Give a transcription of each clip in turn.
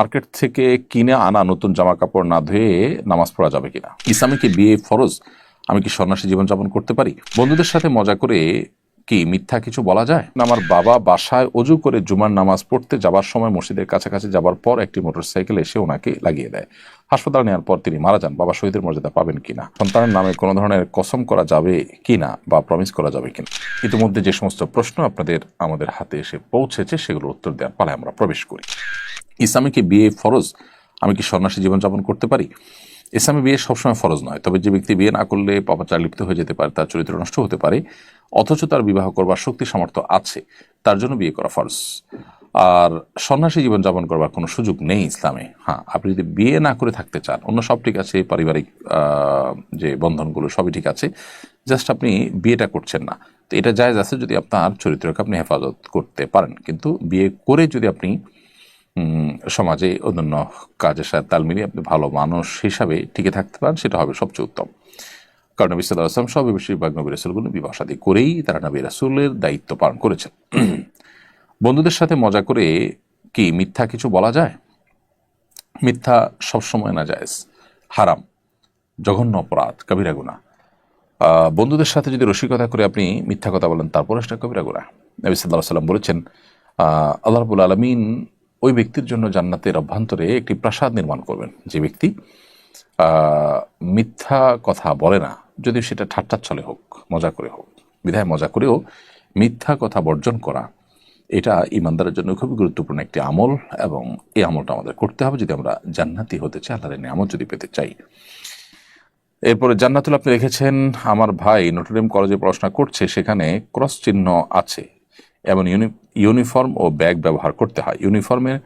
Market থেকে কিনে আনা নতুন জামা কাপড় না ধুয়ে নামাজ পড়া যাবে কিনা? ইসলামে কি বিয়ে ফরজ? আমি কি সন্ন্যাসী জীবনযাপন করতে পারি? বন্ধুদের সাথে মজা করে কি মিথ্যা কিছু বলা যায়? আমার বাবা বাসায় অজু করে জুমার নামাজ পড়তে যাবার সময় মসজিদের কাছাকাছি যাবার পর একটি মোটরসাইকেল এসে ওনাকে লাগিয়ে দেয়। হাসপাতালে নেওয়ার পর তিনি মারা যান। বাবা শহীদের মর্যাদা পাবেন কিনা? সন্তানের নামে কোনো ধরনের কসম করা যাবে কিনা বা প্রমিস করা যাবে কিনা? ইতিমধ্যে যে সমস্ত প্রশ্ন আপনাদের আমাদের হাতে এসে পৌঁছেছে, সেগুলোর উত্তর দেওয়ার পালায় আমরা প্রবেশ করি। ইসলামে কি বিয়ে ফরজ? আমি কি সন্ন্যাসী জীবনযাপন করতে পারি? ইসলামে বিয়ে সবসময় ফরজ নয়, তবে যে ব্যক্তি বিয়ে না করলে পাপাচার লিপ্ত হয়ে যেতে পারে, তার চরিত্র নষ্ট হতে পারে, অথচ তার বিবাহ করবার শক্তি, সামর্থ্য আছে, তার জন্য বিয়ে করা ফরজ। আর সন্ন্যাসী জীবনযাপন করবার কোনো সুযোগ নেই ইসলামে। হ্যাঁ আপনি যদি বিয়ে না করে থাকতে চান, অন্য সব ঠিক আছে, পারিবারিক যে বন্ধনগুলো সবই ঠিক আছে, জাস্ট আপনি বিয়েটা করছেন না। তো এটা জায়জ আছে যদি আপনার চরিত্রকে আপনি হেফাজত করতে পারেন। কিন্তু বিয়ে করে যদি আপনি সমাজে অন্যান্য কাজের সাথে তাল মিলিয়ে আপনি ভালো মানুষ হিসাবে টিকে থাকতে পারেন সেটা হবে সবচেয়ে উত্তম। কারণ নবী সাল্লাহ আসলাম সব বেশিরভাগ নবী রাসুলগুলো বিবাহ করেই তারা নবী রাসুলের দায়িত্ব পালন করেছেন। বন্ধুদের সাথে মজা করে কি মিথ্যা কিছু বলা যায়? মিথ্যা সবসময় না যায় হারাম জঘন্য অপরাধ কবিরা গুণা বন্ধুদের সাথে যদি রসিকতা করে আপনি মিথ্যা কথা বলেন তারপরে সেটা কবিরা গুণা নবী সাল্লাহ সাল্লাম বলেছেন আহ, আল্লাহ রাবুল আলমিন ওই ব্যক্তির জন্য জান্নাতের অভ্যন্তরে একটি প্রাসাদ নির্মাণ করবেন। যে ব্যক্তি মিথ্যা কথা বলে না যদি সেটা ঠাট্টার ছলে হোক, মজা করে হোক, বিধায় মজা করেও মিথ্যা কথা বর্জন করা, এটা ইমানদারের জন্য খুবই গুরুত্বপূর্ণ একটি আমল এবং এই আমলটা আমাদের করতে হবে যদি আমরা জান্নাতি হতে চাই, আল্লাহর নিয়ামত যদি পেতে চাই। এরপরে জান্নাতুল আপনি রেখেছেন আমার ভাই নটরডেম কলেজে পড়াশোনা করছে, সেখানে ক্রস চিহ্ন আছে, এবং ইউনি ইউনিফর্ম ও ব্যাগ ব্যবহার করতে হয়। ইউনিফর্মের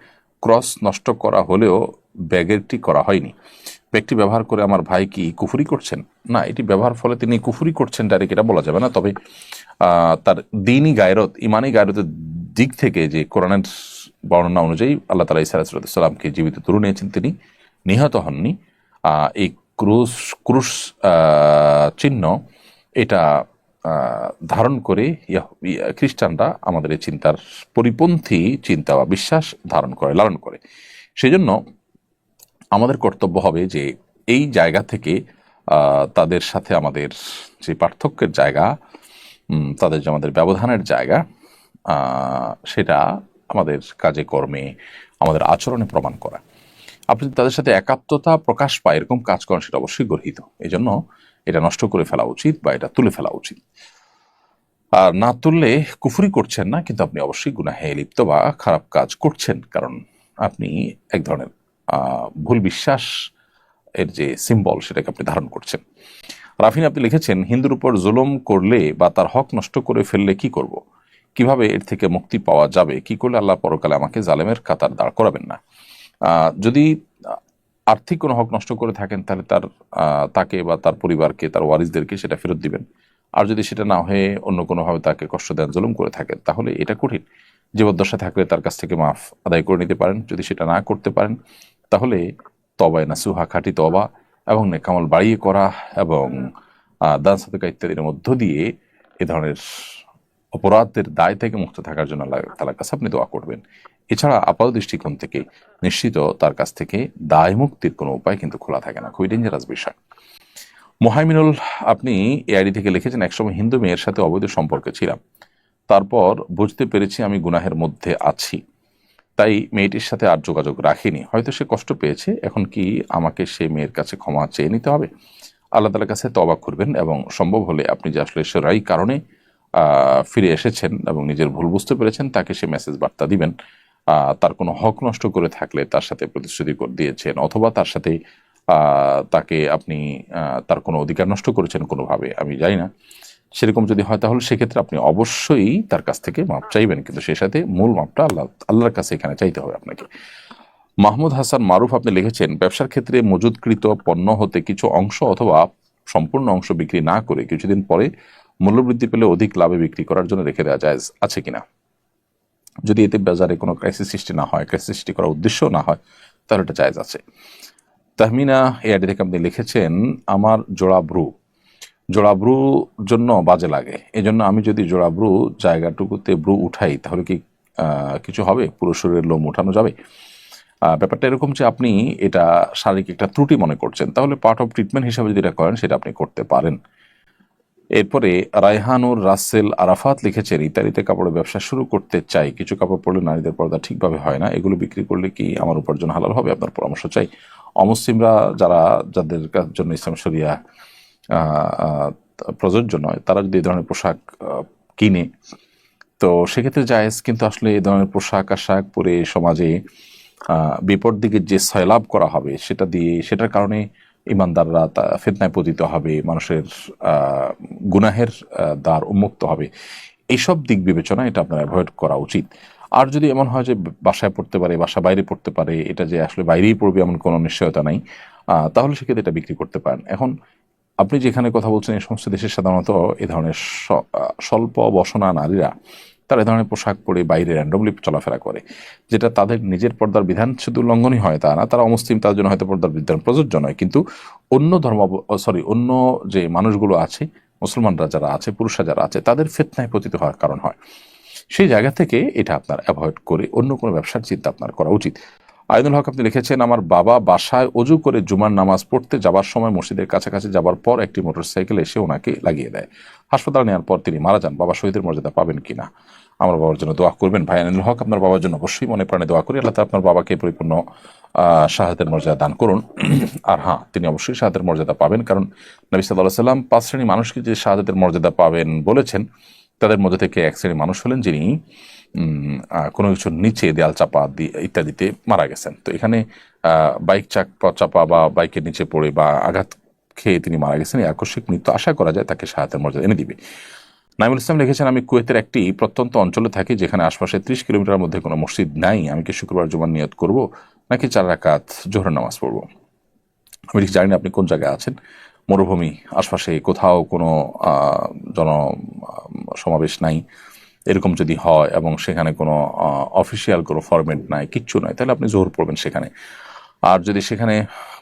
ক্রস নষ্ট করা হলেও ব্যাগেরটি করা হয়নি। ব্যাগটি ব্যবহার করে আমার ভাই কি কুফুরি করছেন? না, এটি ব্যবহার ফলে তিনি কুফুরি করছেন ডাইরেক্ট, এটা বলা যাবে না। তবে তার দিনই গায়রত, ইমানি গায়রতের দিক থেকে যে কোরআনের বর্ণনা অনুযায়ী আল্লাহ তালা ইসালাতামকে জীবিত তুলে নিয়েছেন, তিনি নিহত হননি। এই ক্রুশ ক্রুশ চিহ্ন, এটা ধারণ করে খ্রিস্টানরা আমাদের এই চিন্তার পরিপন্থী চিন্তা বা বিশ্বাস ধারণ করে, লালন করে। সেজন্য আমাদের কর্তব্য হবে যে এই জায়গা থেকে তাদের সাথে আমাদের যে পার্থক্যের জায়গা তাদের যে আমাদের ব্যবধানের জায়গা সেটা আমাদের কাজে, কর্মে, আমাদের আচরণে প্রমাণ করা। আপনি তাদের সাথে একাত্মতা প্রকাশ পায়, এরকম কাজ করেন সেটা অবশ্যই গর্হিত। এই জন্য এটা নষ্ট করে ফেলা উচিত বা এটা তুলে ফেলা উচিত। আর না তুললে কুফুরি করছেন না, কিন্তু আপনি অবশ্যই গুনাহে লিপ্ত বা খারাপ কাজ করছেন, কারণ আপনি এক ধরনের ভুল বিশ্বাস এর যে সিম্বল সেটাকে আপনি ধারণ করছেন। রাফিন, আপনি লিখেছেন, হিন্দুর উপর জুলম করলে বা তার হক নষ্ট করে ফেললে কি করব। কীভাবে এর থেকে মুক্তি পাওয়া যাবে? কি করলে আল্লাহ পরকালে আমাকে জালেমের কাতার দাঁড় করাবেন না? যদি আর্থিক কোনো হক নষ্ট করে থাকেন, তাহলে তার তাকে বা তার পরিবারকে, তার ওয়ারিসদেরকে সেটা ফেরত দিবেন। আর যদি সেটা না হয়ে অন্য কোনোভাবে তাকে কষ্ট দেন, জুলুম করে থাকেন, তাহলে এটা কঠিন। জীবদ্দশা থাকলে তার কাছ থেকে মাফ আদায় করে নিতে পারেন। যদি সেটা না করতে পারেন, তাহলে তবায় না সুহা খাটি তবা এবং নেকামল বাড়িয়ে করা এবং দান সাদকা ইত্যাদির মধ্য দিয়ে এ ধরনের অপরাধের দায় থেকে মুক্ত থাকার জন্য আল্লাহ তালার কাছে আপনি দোয়া করবেন। এছাড়া আপাত দৃষ্টিকোণ থেকে নিশ্চিত তার কাছ থেকে দায় মুক্তির কোনো উপায় কিন্তু খোলা থাকে না। খুবই ডেঞ্জারাস বিষয়। মোহাইমিনুল, আপনি এআইডি থেকে লিখেছেন, একসময় হিন্দু মেয়ের সাথে অবৈধ সম্পর্কে ছিলাম। তারপর বুঝতে পেরেছি আমি গুনাহের মধ্যে আছি। তাই মেয়েটির সাথে আর যোগাযোগ রাখিনি। হয়তো সে কষ্ট পেয়েছে, এখন কি আমাকে সে মেয়ের কাছে ক্ষমা চেয়ে নিতে হবে? আল্লাহ তালার কাছে তবা করবেন এবং সম্ভব হলে আপনি যে আসলে সেরাই কারণে ফিরে এসেছেন এবং নিজের ভুল বুঝতে পেরেছেন, তাকে সে মেসেজ বার্তা দিবেন। তার কোনো হক নষ্ট করে থাকলে তার সাথে প্রতিশ্রুতি দিয়েছেন অথবা তার সাথে তাকে আপনি তার কোনো অধিকার নষ্ট করেছেন কোনোভাবে, আমি জানি না। সেরকম যদি হয় তাহলে সেক্ষেত্রে আপনি অবশ্যই তার কাছ থেকে মাপ চাইবেন, কিন্তু সেই সাথে মূল মাপটা আল্লাহ, আল্লাহর কাছে এখানে চাইতে হবে আপনাকে। মাহমুদ হাসান মারুফ আপনি লিখেছেন, ব্যবসার ক্ষেত্রে মজুদকৃত পণ্য হতে কিছু অংশ অথবা সম্পূর্ণ অংশ বিক্রি না করে কিছুদিন পরে মূল্যবৃদ্ধি পেলে অধিক লাভে বিক্রি করার জন্য রেখে দেওয়া যায়, আছে কিনা? যদি এতে বাজারে কোনো ক্রাইসিস সৃষ্টি না হয় ক্রাইসিস সৃষ্টি করার উদ্দেশ্য না হয়, তাহলে এটা জায়জ আছে। তাহমিনা এই আইডি থেকে আপনি লিখেছেন, আমার জোড়া ব্রু। জোড়া ব্রু জন্য বাজে লাগে। এজন্য আমি যদি জোড়া ব্রু জায়গাটুকুতে ব্রু উঠাই, তাহলে কি কিছু হবে? পুরো শরীরের লোম উঠানো যাবে? ব্যাপারটা এরকম যে আপনি এটা শারীরিক একটা ত্রুটি মনে করছেন, তাহলে পার্ট অফ ট্রিটমেন্ট হিসাবে যদি এটা করেন, সেটা আপনি করতে পারেন। এরপরে রায়হানুর রাসেল আরাফাত লিখেছেন ইতালিতে কাপড়ের ব্যবসা শুরু করতে চাই। কিছু কাপড় পরলে নারীদের পর্দা ঠিকভাবে হয় না। এগুলো বিক্রি করলে কি আমার উপার্জন হালাল হবে? আপনার পরামর্শ চাই। অমুসলিমরা যারা যাদের জন্য ইসলাম আহ, প্রযোজ্য নয় তারা যদি এই ধরনের পোশাক কিনে তো সেক্ষেত্রে জায়েজ। কিন্তু আসলে এই ধরনের পোশাক আশাক পরে সমাজে বিপদ দিকে যে সয়লাভ করা হবে সেটা দিয়ে সেটার কারণে ইমানদাররা তা ফেতনায় পতিত হবে, মানুষের গুনাহের দ্বার উন্মুক্ত হবে। এইসব দিক বিবেচনা এটা আপনার অ্যাভয়েড করা উচিত। আর যদি এমন হয় যে বাসায় পড়তে পারে, বাসা বাইরে পড়তে পারে, এটা যে আসলে বাইরেই পড়বে এমন কোনো নিশ্চয়তা নাই তাহলে সেক্ষেত্রে এটা বিক্রি করতে পারেন। এখন আপনি যেখানে কথা বলছেন, এই সমস্ত দেশে সাধারণত এ ধরনের স্বল্প বসনা নারীরা তারা এ ধরনের পোশাক পরে বাইরে র্যান্ডমলি চলাফেরা করে। যেটা তাদের নিজের পর্দার বিধান শুধু লঙ্ঘনই হয় তা না, তারা অমুসলিম তাদের জন্য হয়তো পর্দার বিধান প্রযোজ্য নয়। কিন্তু অন্য ধর্ম সরি অন্য যে মানুষগুলো আছে, মুসলমানরা যারা আছে, পুরুষরা যারা আছে, তাদের ফেতনায় পতিত হওয়ার কারণ হয়। সেই জায়গা থেকে এটা আপনার অ্যাভয়েড করে অন্য কোনো ব্যবসার চিন্তা আপনার করা উচিত। আইনুল হক আপনি লিখেছেন, আমার বাবা বাসায় অজু করে জুমার নামাজ পড়তে যাবার সময় মসজিদের কাছাকাছি যাবার পর একটি মোটরসাইকেল এসে ওনাকে লাগিয়ে দেয়। হাসপাতালে নেওয়ার পর তিনি মারা যান। বাবা শহীদের মর্যাদা পাবেন কিনা আমার বাবার জন্য দোয়া করবেন। ভাই আইনুল হক, আপনার বাবার জন্য অবশ্যই মনে প্রাণে দোয়া করি। আল্লাহ আপনার বাবাকে পরিপূর্ণ শাহাদের মর্যাদা দান করুন। আর হ্যাঁ তিনি অবশ্যই শাহাদের মর্যাদা পাবেন। কারণ নবী সাল্লাহ সাল্লাম পাঁচ শ্রেণি মানুষকে যে শাহাদের মর্যাদা পাবেন বলেছেন তাদের মধ্যে থেকে এক শ্রেণির মানুষ হলেন যিনি কোনো কিছুর নিচে দেয়াল চাপা ইত্যাদিতে মারা গেছেন। তো এখানে বাইক চাক চাপা বা বাইকের নিচে পড়ে বা আঘাত খেয়ে তিনি মারা গেছেন, এই আকস্মিক মৃত্যু আশা করা যায় তাকে সাহায্যের মর্যাদা এনে দিবে। নাইমুল ইসলাম লিখেছেন, আমি কুয়েতের একটি প্রত্যন্ত অঞ্চলে থাকি, যেখানে আশপাশে ত্রিশ কিলোমিটার মধ্যে কোনো মসজিদ নাই। আমি কি শুক্রবার জুমার নিয়ত করব নাকি চার রাকাত জোহর নামাজ পড়ব? আমি ঠিক জানি না আপনি কোন জায়গায় আছেন। মরুভূমি আশপাশে কোথাও কোনো জন সমাবেশ নাই। এরকম যদি হয় এবং সেখানে কোনো অফিসিয়াল কোনো ফরম্যাট নাই, কিচ্ছু নয় তাহলে আপনি জোর পড়বেন সেখানে। আর যদি সেখানে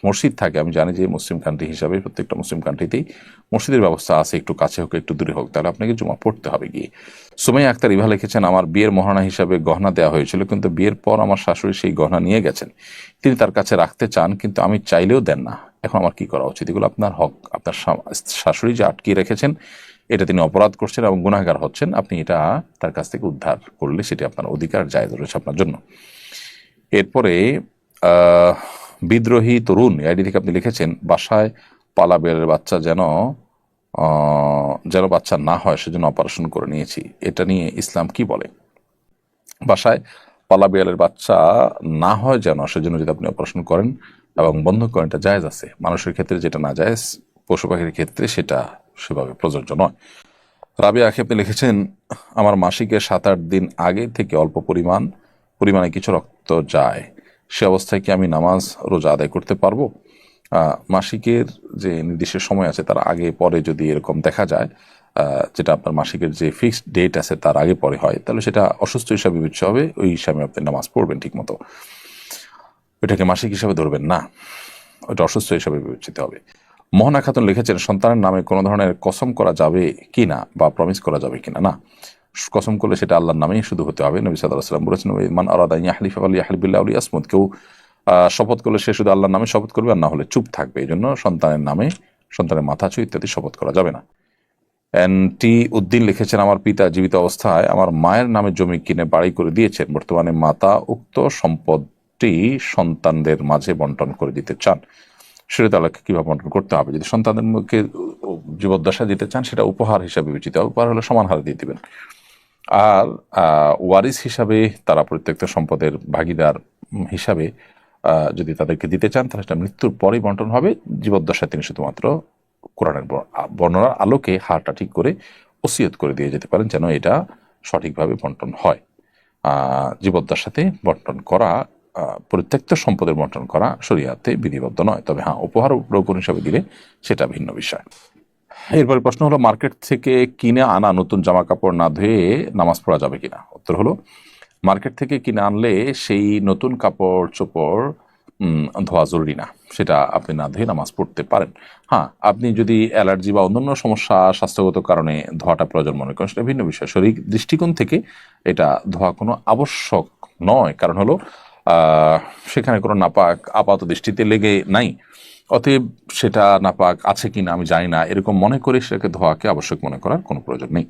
মসজিদ থাকে, আমি জানি যে মুসলিম কান্ট্রি হিসাবে প্রত্যেকটা মুসলিম কান্ট্রিতেই মসজিদের ব্যবস্থা আছে, একটু কাছে হোক, একটু দূরে হোক, তাহলে আপনাকে জমা পড়তে হবে গিয়ে। সুমাই আক্তার ইভা লিখেছেন, আমার বিয়ের মহারণা হিসাবে গহনা দেওয়া হয়েছিল, কিন্তু বিয়ের পর আমার শাশুড়ি সেই গহনা নিয়ে গেছেন। তিনি তার কাছে রাখতে চান, কিন্তু আমি চাইলেও দেন না। এখন আমার কি করা উচিত? এগুলো আপনার হক। আপনার শাশুড়ি যে আটকিয়ে রেখেছেন, এটা তিনি অপরাধ করছেন এবং গুনাহগার হচ্ছেন, আপনি এটা তার কাছ থেকে উদ্ধার করলে সেটি আপনার অধিকার জায়গা রয়েছে আপনার জন্য। এরপরে বিদ্রোহী তরুণ আইডি থেকে আপনি লিখেছেন, বাসায় পালা বেড়ের বাচ্চা যেন যেন বাচ্চা না হয়, সেজন্য অপারেশন করে নিয়েছি। এটা নিয়ে ইসলাম কি বলে? বাসায় পালা বিড়ালের বাচ্চা না হয় যেন, সেজন্য যদি আপনি অপারেশন করেন এবং বন্ধ করেন জায়জ আছে। মানুষের ক্ষেত্রে যেটা না জায়েজ পশু পাখির ক্ষেত্রে সেটা সেভাবে প্রযোজ্য নয়। রাবিয়া আপনি লিখেছেন, আমার মাসিকের সাত আট দিন আগে থেকে অল্প পরিমাণ, পরিমাণে কিছু রক্ত যায়। সে অবস্থায় কি আমি নামাজ রোজা আদায় করতে পারব? মাসিকের যে নির্দিষ্ট সময় আছে তার আগে পরে যদি এরকম দেখা যায় যেটা আপনার মাসিকের যে ফিক্সড ডেট আছে তার আগে পরে হয়, তাহলে সেটা অসুস্থ হিসাবে বিবেচ্য হবে, ওই হিসাবে আপনি নামাজ পড়বেন ঠিক ওইটাকে মাসিক হিসাবে ধরবেন না। ওটা অসুস্থ হিসাবে বিবেচিত হবে। মোহনা খাতুন লিখেছেন, সন্তানের নামে কোনো ধরনের কসম করা যাবে কি না বা প্রমিস করা যাবে কিনা না? কসম করলে সেটা আল্লাহর নামেই শুধু হতে হবে। নবী সাল্লাহ সাল্লাম বলেছেন "ওই মান আলাদা ইয়াহলিফ আলী ইয়াহলিবিল্লাহ আলী আসমুদ কেউ শপথ করলে সে শুধু আল্লাহর নামে শপথ করবে আর না হলে চুপ থাকবে। এই জন্য সন্তানের নামে সন্তানের মাথা ছুঁ ইত্যাদি শপথ করা যাবে না। এন টি উদ্দিন লিখেছেন, আমার পিতা জীবিত অবস্থায় আমার মায়ের নামে জমি কিনে বাড়ি করে দিয়েছেন। বর্তমানে মাতা উক্ত সম্পদটি সন্তানদের মাঝে বন্টন করে দিতে চান। সেটা তাহলে কীভাবে বন্টন করতে হবে? যদি সন্তানদের মুখে জীবদ্দশা দিতে চান, সেটা উপহার হিসাবে বিবেচিত। হবে উপহার হলে সমান হারে দিয়ে দিবেন। আর ওয়ারিস হিসাবে তারা প্রত্যেকটা সম্পদের ভাগিদার হিসাবে যদি তাদেরকে দিতে চান, তাহলে সেটা মৃত্যুর পরেই বন্টন হবে। জীবদ্দশায় তিনি শুধুমাত্র কোরআনের বর্ণনার আলোকে হারটা ঠিক করে ওসিয়ত করে দিয়ে যেতে পারেন, যেন এটা সঠিকভাবে বন্টন হয়। জীবদ্দশাতে বন্টন করা পরিত্যক্ত সম্পদের বন্টন করা শরিয়াতে বিধিবদ্ধ নয়। তবে হ্যাঁ উপহার রোপণ হিসাবে দিলে সেটা ভিন্ন বিষয়। এরপরে প্রশ্ন হলো, মার্কেট থেকে কিনে আনা নতুন জামা কাপড় না ধুয়ে নামাজ পড়া যাবে কিনা? উত্তর হলো, মার্কেট থেকে কিনে আনলে সেই নতুন কাপড় চোপড় ধোয়া জরুরি না। সেটা আপনি না ধুয়ে নামাজ পড়তে পারেন। হ্যাঁ আপনি যদি অ্যালার্জি বা অন্যান্য সমস্যা স্বাস্থ্যগত কারণে ধোয়াটা প্রয়োজন মনে করেন, সেটা ভিন্ন বিষয়। শরীর দৃষ্টিকোণ থেকে এটা ধোয়া কোনো আবশ্যক নয়। কারণ হলো সেখানে কোনো নাপাক আপাত দৃষ্টিতে লেগে নাই। অতএব সেটা নাপাক আছে কি না আমি জানি না। এরকম মনে করে সেটাকে ধোয়াকে আবশ্যক মনে করার কোনো প্রয়োজন নেই।